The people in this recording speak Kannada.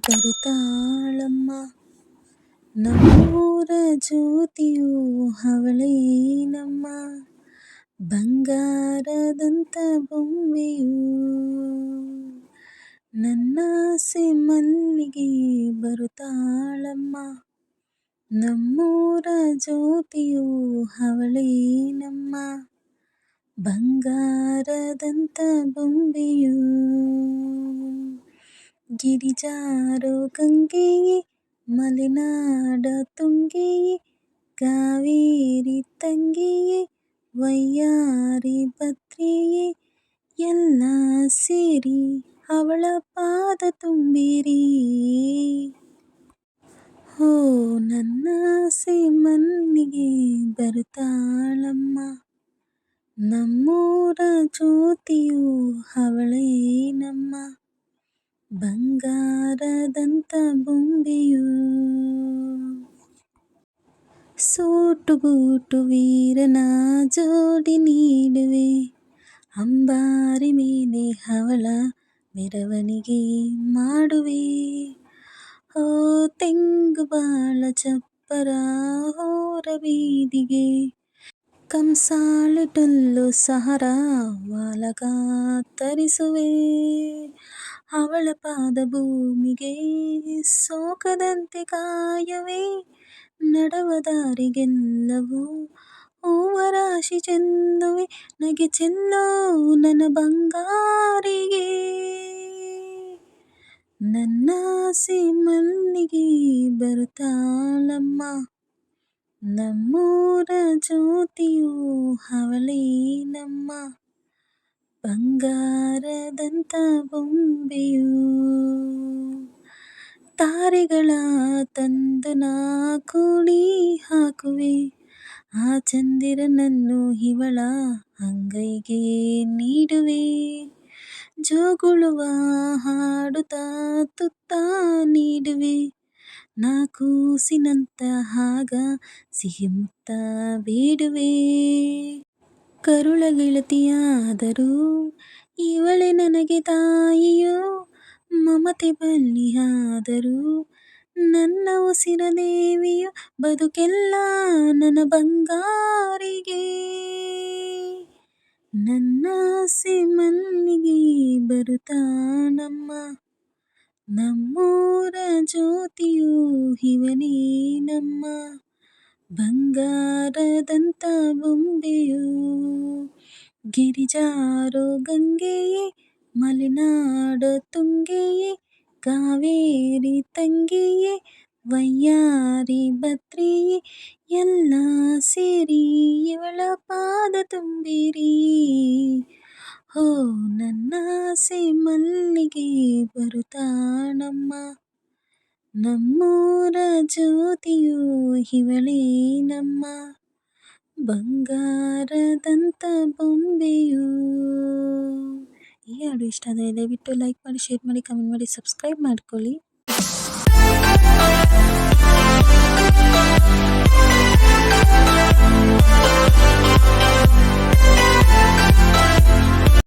ಬರುತ್ತಾಳಮ್ಮ ನಮ್ಮೂರ ಜ್ಯೋತಿಯು ಹವಳೇನಮ್ಮ ಬಂಗಾರದಂತ ಬೊಂಬೆಯು ನನ್ನಾಸೆ ಮಲ್ಲಿಗೆ ಬರುತ್ತಾಳಮ್ಮ ನಮ್ಮೂರ ಜ್ಯೋತಿಯು ಹವಳೇನಮ್ಮ ಬಂಗಾರದಂತ ಬೊಂಬೆಯು ಗಿರಿಜಾರೋ ಗಂಗೆಯೇ ಮಲೆನಾಡ ತುಂಗೆಯೇ ಕಾವೇರಿ ತಂಗಿಯೇ ವಯ್ಯಾರಿ ಭದ್ರೆಯೇ ಎಲ್ಲ ಸೇರಿ ಅವಳ ಪಾದ ತುಂಬಿರಿ ಓ ನನ್ನಾಸೆ ಮಲ್ಲಿಗೆ ಬರುತ್ತಾಳಮ್ಮ ನಮ್ಮೂರ ಜ್ಯೋತಿಯು ಅವಳೇ ನಮ್ಮ ಬಂಗಾರದಂಥ ಬೊಂಬೆಯು ಸೂಟು ಬೂಟು ವೀರನ ಜೋಡಿ ನೀಡುವೆ ಅಂಬಾರಿ ಮೇಲೆ ಅವಳ ಮೆರವಣಿಗೆ ಮಾಡುವೆ ಓ ತೆಂಗು ಬಾಳ ಚಪ್ಪರ ಹೋರ ಬೀದಿಗೆ ಕಂಸಾಳೆ ಟೊಲ್ಲು ಸಹರ ವಾಲಗ ತರಿಸುವೆ ಅವಳ ಪಾದ ಭೂಮಿಗೆ ಸೋಕದಂತೆ ಕಾಯವೇ ನಡವ ದಾರಿಗೆಲ್ಲವೂ ಹೂವ ರಾಶಿ ಚೆಂದುವೆ ನಗೆ ಚೆಲ್ಲೋ ನನ್ನ ಬಂಗಾರಿಗೆ ನನ್ನಾಸೆ ಮಲ್ಲಿಗೆ ಬರುತ್ತಾಳಮ್ಮ ನಮ್ಮೂರ ಜ್ಯೋತಿಯು ಅವಳೇ ನಮ್ಮ ಬಂಗಾರದಂಥ ಬೊಂಬೆಯು ತಾರೆಗಳ ತಂದು ನಾ ಕೂಡಿ ಹಾಕುವೆ ಆ ಚಂದಿರನನ್ನು ಇವಳ ಅಂಗೈಗೆ ನೀಡುವೆ ಜೋಗುಳುವ ಹಾಡುತ್ತಾ ತುತ್ತ ನೀಡುವೆ ನಾ ಕೂಸಿನಂತ ಆಗ ಸಿಹಿ ಮುತ್ತ ಬೇಡುವೆ. ಕರುಳ ಗೆಳತಿಯಾದರೂ ಇವಳೆ ನನಗೆ ತಾಯಿಯೋ, ಮಮತೆ ಬಲ್ಲಿಯಾದರೂ ನನ್ನ ಉಸಿರ ದೇವಿಯು ಬದುಕೆಲ್ಲ ನನ್ನ ಬಂಗಾರಿಗೆ. ನನ್ನ ಮಲ್ಲಿಗೆ ಬರುತ್ತಾನಮ್ಮ ನಮ್ಮೂರ ಜ್ಯೋತಿಯು ಇವನೇ ನಮ್ಮ ಬಂಗಾರದಂಥ ಬೊಂಬೆಯು ಗಿರಿಜಾರೋ ಗಂಗೆಯೇ ಮಲೆನಾಡ ತುಂಗೆಯೇ ಕಾವೇರಿ ತಂಗಿಯೇ ವಯ್ಯಾರಿ ಭದ್ರೆಯೇ ಎಲ್ಲ ಸೇರಿ ಇವಳ ಪಾದ ತುಂಬಿರಿ ಓ ನನ್ನಾಸೆ ಮಲ್ಲಿಗೆ ಬರುತ್ತಾಳಮ್ಮ. ನಮ್ಮೂರ ಜ್ಯೋತಿಯು ಇವಳೇ ನಮ್ಮ ಬಂಗಾರದಂಥ ಬೊಂಬೆಯು. ಈ ಹಾಡು ಇಷ್ಟ ಆದರೆ ದಯವಿಟ್ಟು ಲೈಕ್ ಮಾಡಿ, ಶೇರ್ ಮಾಡಿ, ಕಮೆಂಟ್ ಮಾಡಿ, ಸಬ್ಸ್ಕ್ರೈಬ್ ಮಾಡ್ಕೊಳ್ಳಿ.